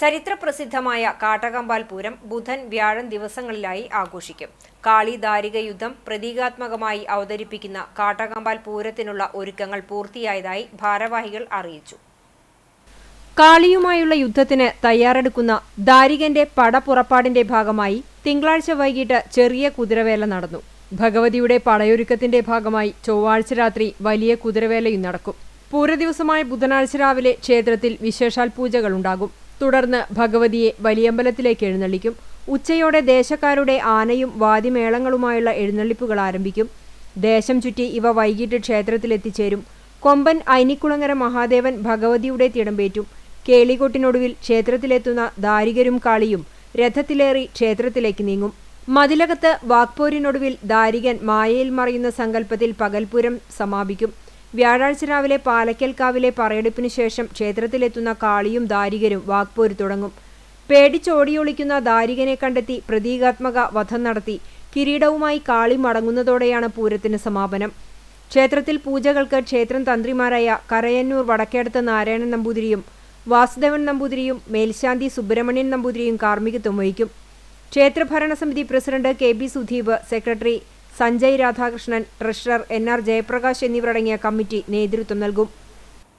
ചരിത്രപ്രസിദ്ധമായ കാട്ടകമ്പാൽ പൂരം ബുധൻ വ്യാഴം ദിവസങ്ങളിലായി ആഘോഷിക്കും. കാളി ദാരിക യുദ്ധം പ്രതീകാത്മകമായി അവതരിപ്പിക്കുന്ന കാട്ടകമ്പാൽ പൂരത്തിനുള്ള ഒരുക്കങ്ങൾ പൂർത്തിയായതായി ഭാരവാഹികൾ അറിയിച്ചു. കാളിയുമായുള്ള യുദ്ധത്തിന് തയ്യാറെടുക്കുന്ന ദാരികന്റെ പടപ്പുറപ്പാടിന്റെ ഭാഗമായി തിങ്കളാഴ്ച വൈകിട്ട് ചെറിയ കുതിരവേല നടന്നു. ഭഗവതിയുടെ പടയൊരുക്കത്തിന്റെ ഭാഗമായി ചൊവ്വാഴ്ച രാത്രി വലിയ കുതിരവേലയും നടക്കും. പൂരദിവസമായ ബുധനാഴ്ച രാവിലെ ക്ഷേത്രത്തിൽ വിശേഷാൽ പൂജകളുണ്ടാകും തുടർന്ന് ഭഗവതിയെ വലിയമ്പലത്തിലേക്ക് എഴുന്നള്ളിക്കും. ഉച്ചയോടെ ദേശക്കാരുടെ ആനയും വാദ്യമേളങ്ങളുമായുള്ള എഴുന്നള്ളിപ്പുകൾ ആരംഭിക്കും. ദേശം ചുറ്റി ഇവ വൈകിട്ട് ക്ഷേത്രത്തിലെത്തിച്ചേരും. കൊമ്പൻ ഐനിക്കുളങ്ങര മഹാദേവൻ ഭഗവതിയുടെ തിടമ്പേറ്റും കേളികൊട്ടിനൊടുവിൽ ക്ഷേത്രത്തിലെത്തുന്ന ദാരികരും കാളിയും രഥത്തിലേറി ക്ഷേത്രത്തിലേക്ക് നീങ്ങും. മതിലകത്ത് വാക്പോരിനൊടുവിൽ ദാരികൻ മായയിൽ മറയുന്ന സങ്കല്പത്തിൽ പകൽപുരം സമാപിക്കും. വ്യാഴാഴ്ച രാവിലെ പാലക്കൽക്കാവിലെ പറയെടുപ്പിനു ശേഷം ക്ഷേത്രത്തിലെത്തുന്ന കാളിയും ദാരികരും വാക്പോര് തുടങ്ങും. പേടിച്ചോടിയൊളിക്കുന്ന ദാരികനെ കണ്ടെത്തി പ്രതീകാത്മക വധം നടത്തി. കിരീടവുമായി കാളി മടങ്ങുന്നതോടെയാണ് പൂരത്തിന് സമാപനം. ക്ഷേത്രത്തിൽ പൂജകൾക്ക് ക്ഷേത്രം തന്ത്രിമാരായ കരയന്നൂർ വടക്കേടത്ത് നാരായണൻ നമ്പൂതിരിയും വാസുദേവൻ നമ്പൂതിരിയും മേൽശാന്തി സുബ്രഹ്മണ്യൻ നമ്പൂതിരിയും കാർമ്മികത്വം വഹിക്കും. ക്ഷേത്രഭരണസമിതി president K. B. Sudheep secretary Sanjay Radhakrishnan treasurer N R Jayaprakash എന്നിവരടങ്ങിയ കമ്മിറ്റി നേതൃത്വം നൽകും.